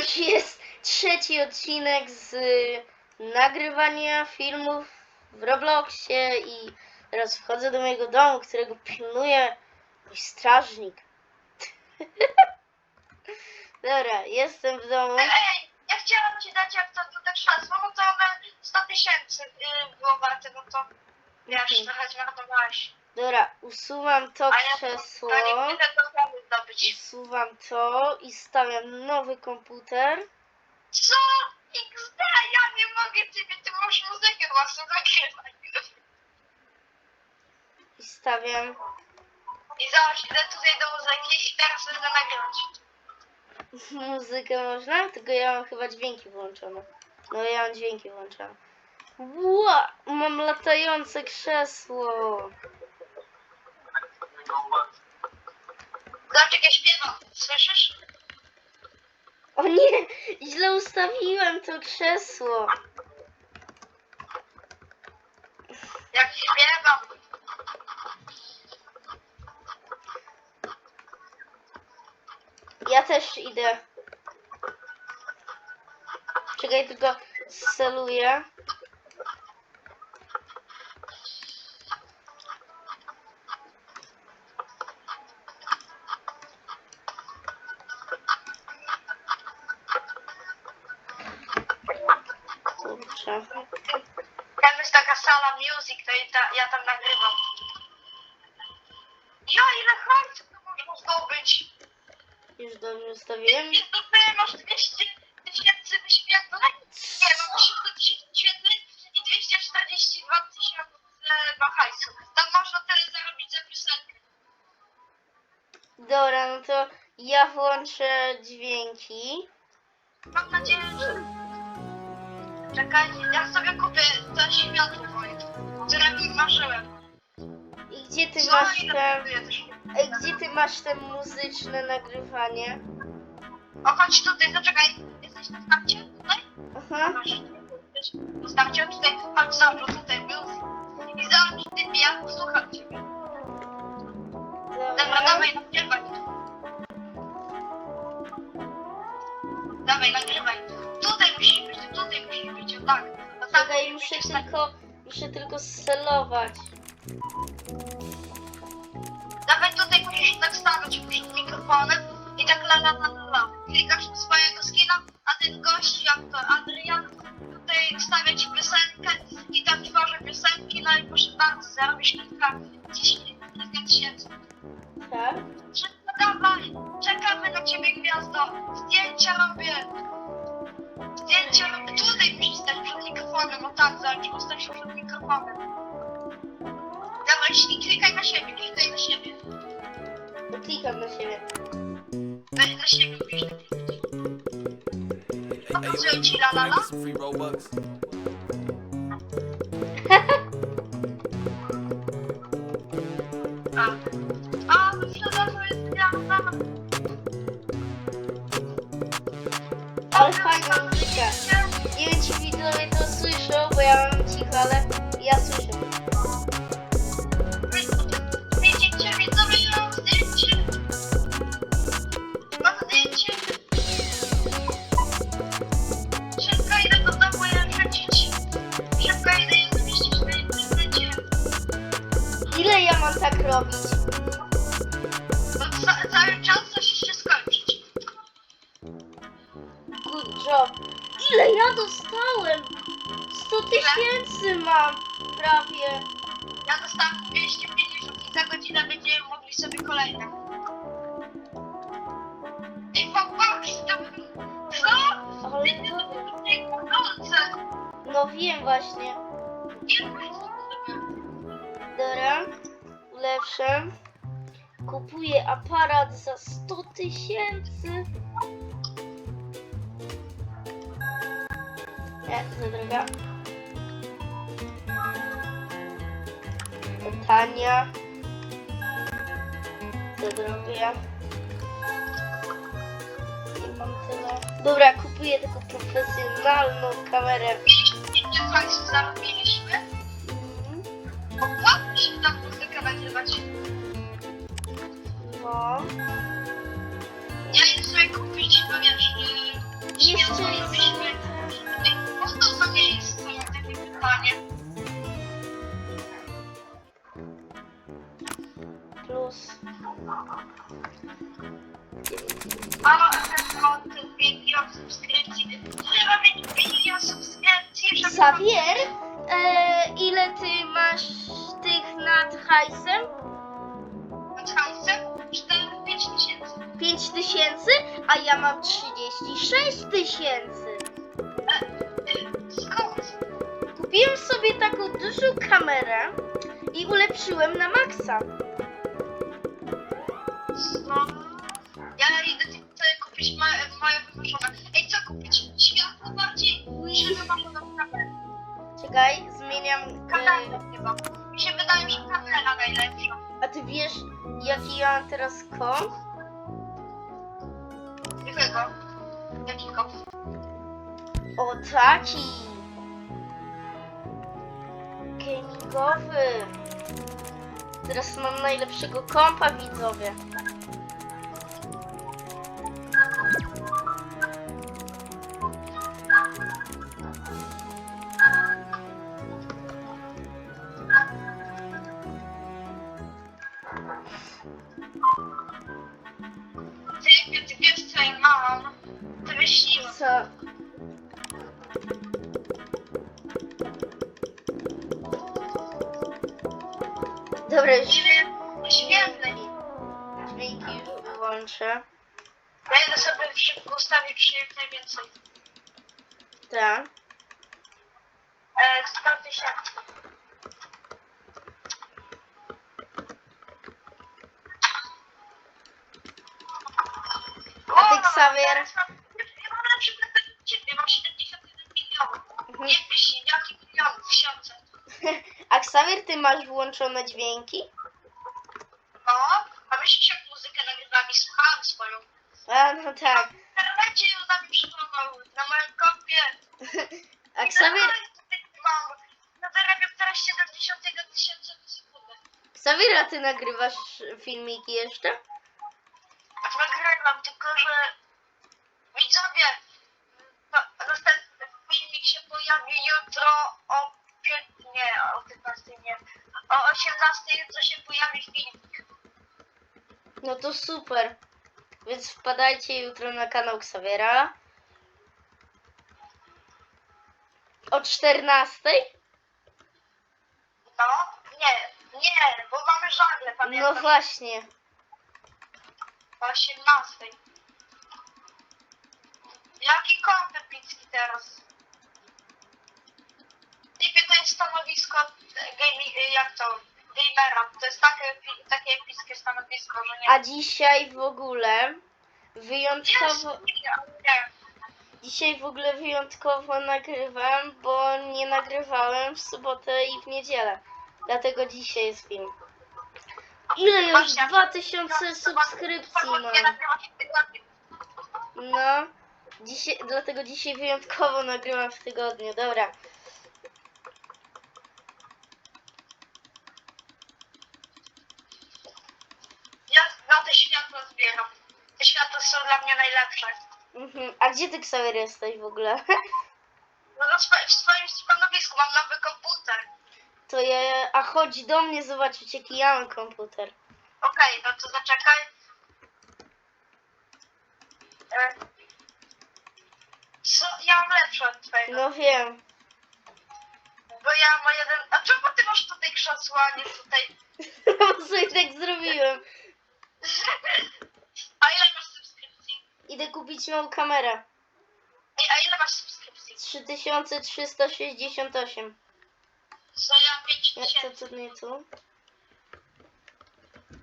Ponieważ jest trzeci odcinek z y, nagrywania filmów w Robloxie i teraz wchodzę do mojego domu, którego pilnuje mój strażnik. Dobra, jestem w domu. Ej, ja chciałam ci dać jak to, to te krzesło, no to one 100 tysięcy yy, było warte, no to wiesz, trochę zmarnowałeś. Dobra, usuwam to A ja krzesło. to nie zdobyć. Usuwam to i stawiam nowy komputer. Co? XD, ja nie mogę ciebie, ty masz muzykę własną nagrywać. I stawiam. I zobacz, idę tutaj do muzyki i teraz będę nagrywać. Muzykę można? Tylko ja mam chyba dźwięki włączone. No ja mam dźwięki włączone. Ła! Mam latające krzesło. Zobacz, jak ja śpiewam, słyszysz? O nie! Źle ustawiłem to krzesło. Jak śpiewam. Ja też idę. Czekaj, tylko celuję. Ta, ja tam nagrywam. Ja, ile hajsu to można zdobyć? Już dobrze ustawiłem. To ty masz 200 tysięcy wyświetleń? Nie, mam 300 tysięcy wyświetleń i 242 tysiące hajsu. Tam można tyle zarobić za piosenkę. Dobra, no to ja włączę dźwięki. Mam nadzieję, że... Czekaj, ja sobie kupię to światło moje, którym marzyłem. I gdzie ty Co? masz Ile te... światło? Ej, gdzie ty masz te muzyczne nagrywanie? O, chodź tutaj, zaczekaj. Jesteś na starcie? Tutaj? Aha. Masz. Na starcie, tutaj, chodź zobacz, tutaj był. I zobacz, ty ja słucham ciebie. Dobra, dawaj, nagrywaj. Dawaj, nagrywaj. Tutaj musisz być, tutaj musisz być, o tak. O tak, Czekaj, muszę musisz tak. tylko... Muszę tylko scelować. Dawaj, tutaj musisz tak stawać przed mikrofonem i tak la la la la la. Klikasz swojego skina, a ten gość, jak to Adrian, tutaj wstawia ci piosenkę i tam tworzy piosenki, no i proszę bardzo, zarobisz kilka, dziesięć, kilka tysięcy. Tak? Dawaj, czekamy na ciebie gwiazdo. Zdjęcia robię. Mikrofonem. Dawaj, i klikaj na siebie, klikaj na siebie. Klikam na siebie. Weź na siebie, musisz kliknąć. Pokazują ci la la la. Free Robux. A, a wyprzedaż jest gwiazda. Ale fajna muzyka. Nie wiem, czy widzowie to słyszą, bo ja mam cicho, ale ja słyszę. Widzicie, widzowie, ja mam zdjęcie. Mam zdjęcie. Szybko idę do domu wrzucić. Szybko idę je zamieścić na internecie. Ile ja mam tak robić? Ca cały czas coś się skończyć. Good job. Ile ja dostałem? 100 tysięcy mam prawie. Ja dostałem 250 i za godzinę będziemy mogli sobie kolejne. Ej, popatrz, to... Co? Ale Ty nie to... tutaj płonące. No wiem właśnie. Nie. Dobra, ulepszę. Kupuję aparat za 100 tysięcy. Nie, za droga. To tania. Za droga. Nie mam tyle. Dobra, kupuję taką profesjonalną kamerę. Hajsu zarobiliśmy. Mhm. Opłaca się tam muzykę nagrywać. No. Ja idę sobie kupić, no wiesz, yy, jeszcze Żebyśmy... Po co za miejsce? Mam takie pytanie. A o tym milion subskrypcji. Trzeba mieć milion subskrypcji, żeby... Xavier, e, ile ty masz tych nad hajsem? Pod hajsem 4-5 tysięcy. 5 tysięcy, a ja mam 36 tysięcy. Skąd? Kupiłem sobie taką dużą kamerę i ulepszyłem na maksa. No. Ja idę sobie kupić moje, moje wymarzone. Ej, co kupić? Światło bardziej? Czy wymarzone kamerę? Czekaj, zmieniam. E, Kamerę chyba. Mi się wydaje, że kamera najlepsza. a ty wiesz, jaki ja mam teraz komp? Jakiego? Jakiego? O taki! Gamingowy! Teraz mam najlepszego kompa, widzowie. Co? Dobra, już dźwięki. Ja idę sobie szybko ustawić przy jak najwięcej. Tak. E, 100 tysięcy. A ty, Xavier? Ja mam lepszy prezent od ciebie, mam 71 milionów. Mhm. Nie myśl, jaki milion, tysiące. A Xavier, ty masz włączone dźwięki? No, a myślisz, jak muzykę nagrywam i słuchałem swoją. A, no tak. W internecie ją zapiszował, na moim kompie. A Xavier, Mam, no zarabiam teraz 71 tysięcy na sekundę. Xavier, a ty nagrywasz filmiki jeszcze? Nagrywam, tylko że 14 jutro się pojawi filmik. No to super. Więc wpadajcie jutro na kanał Xaviera. O 14? No, nie, nie, bo mamy żagle, pamiętam. No właśnie. O 18. Jaki kąt epicki teraz? Typie to jest stanowisko gaming, jak to, gamera. To jest takie, takie epickie stanowisko, że nie... A dzisiaj w ogóle wyjątkowo. Jest, nie, ale nie. Dzisiaj w ogóle wyjątkowo nagrywam, bo nie nagrywałem w sobotę i w niedzielę. Dlatego dzisiaj jest film. Ile już? Właśnie, 2000 subskrypcji mam. No, dzisiaj, dlatego dzisiaj wyjątkowo nagrywam w tygodniu. Dobra. Ja na te światła zbieram. Te najlepsze. Mhm. A gdzie ty Xavier jesteś w ogóle? No na swo- w swoim stanowisku mam nowy komputer. To ja. A chodź do mnie zobaczyć jaki ja mam komputer. Okej, no to zaczekaj. E, Co? Ja mam lepsze od twojego. No wiem. Bo ja mam jeden... A czemu ty masz tutaj krzesło, a nie tutaj... Bo sobie tak zrobiłem. A ile masz subskrypcji? Idę kupić nową kamerę. Ej, a ile masz subskrypcji? 3368. Co ja 5 Nie, co tysięcy. tu nie tu?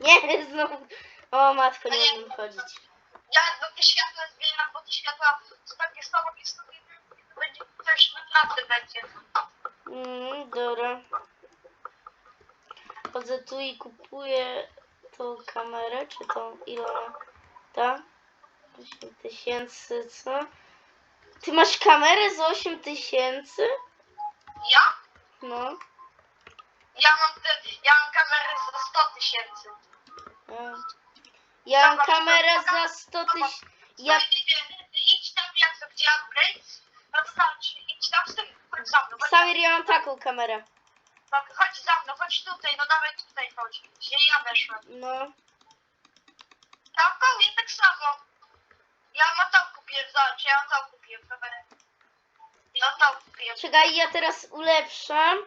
Nie, znowu. O matko, nie umiem chodzić. Ja do te światła zbieram, bo te światła są takie stanowisko, i to będzie coś naprawdę będzie. Mm, dobra. Chodzę tu i kupuję tą kamerę, czy tą ile ona? Ta? 8 tysięcy, co? Ty masz kamerę za 8 tysięcy? Ja? No. Ja mam, te, ja mam kamerę za 100 tysięcy. a. Ja mam kamerę za 100 tysięcy. Ja, Ja... Idź tam jak to, gdzie upgrade, no to idź tam z tym, chodź za mną, chodź, Samir, ja mam taką kamerę. tak, chodź za mną, chodź tutaj, no dawaj tutaj chodź, gdzie ja weszłem. No. Tam koło, ja tak samo. Ja mam tam zobacz, ja mam tam kupiłem kamerę. Ja mam tam kupiłem. Czekaj, ja teraz ulepszam.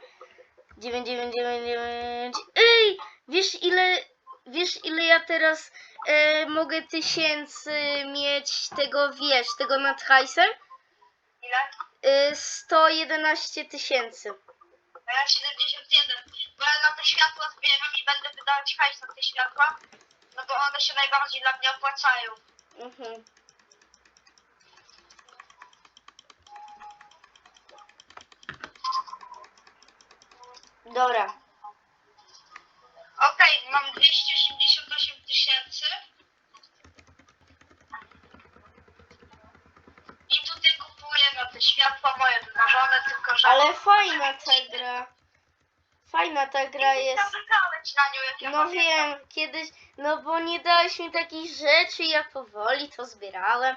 9999. Ej! Wiesz ile. Wiesz ile ja teraz e, mogę tysięcy mieć tego, wiesz, tego nad hajsem? Ile? E, 111 tysięcy. A ja 71, bo ja na te światła zbieram i będę wydawać hajs na te światła, no bo one się najbardziej dla mnie opłacają. Mhm. Dobra. Okej, mam 288 tysięcy. I tutaj kupuję na te światła moje wymarzone, tylko że... Ale fajna ta gra. Fajna ta gra jest. na nią, jak ja No pamiętam. wiem, kiedyś, no bo nie dałeś mi takich rzeczy, ja powoli to zbierałem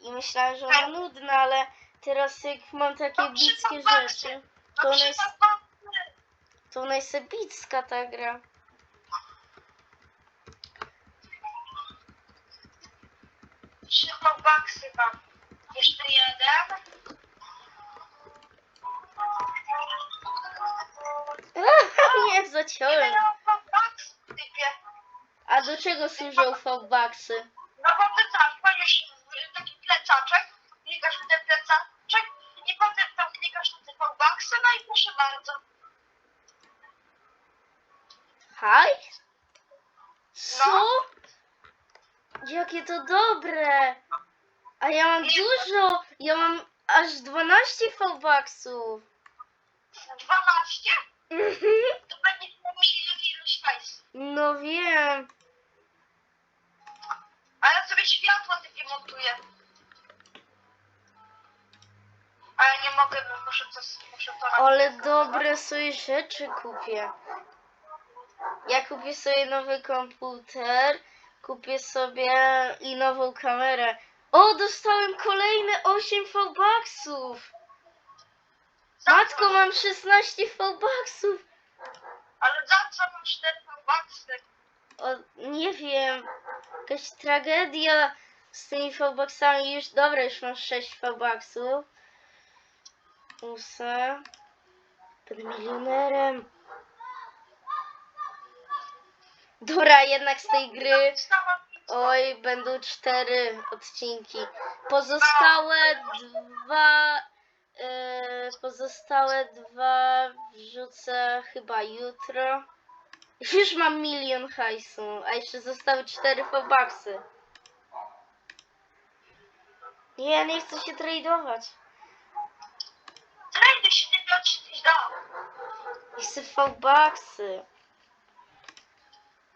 i myślałem, że ona nudna, ale teraz jak mam takie No, bickie przypomnę. rzeczy, No to ona jest, to ona jest epicka ta gra. trzy baksy mam. Jeszcze jeden. nie, zaciąłem. ja mam baks w typie? A do czego służą fallbacksy? To dobre! A ja mam dużo! Ja mam aż 12 fallbacksów. 12? Mhm. To będzie milion ilość hajs. No wiem. A ja sobie światła typie montuję. A ja nie mogę, bo muszę to, muszę to Ale dobre sobie rzeczy kupię. Ja kupię sobie nowy komputer, kupię sobie i nową kamerę. O, dostałem kolejne 8 V-Bucksów! Matko, mam 16 V-Bucksów! Ale za co mam 4 baksy? O, nie wiem, jakaś tragedia z tymi V-Bucksami. Już, dobra, już mam 6 V-Bucksów. Muszę. Będę milionerem. Dobra, jednak z tej gry, oj, będą cztery odcinki. Pozostałe dwa, e, pozostałe dwa wrzucę chyba jutro. Już mam milion hajsu, a jeszcze zostały cztery fobaksy. Nie, ja nie chcę się tradować. Trajdy się coś dał. Chcę fobaksy.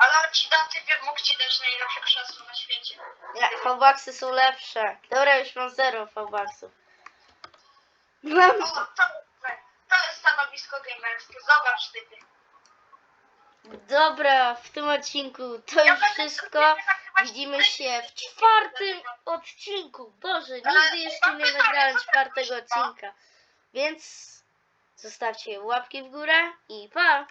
Ale on ci da typie mógł ci dać najlepsze krzesło na świecie. Nie, fobaksy są lepsze. Dobra, już mam zero fobaksów. Mam... O, to, to jest stanowisko gamerskie. Zobacz typie. Dobra, w tym odcinku to już wszystko. Widzimy się w czwartym odcinku. Boże, nigdy jeszcze nie nagrałem czwartego odcinka. Więc zostawcie łapki w górę i pa!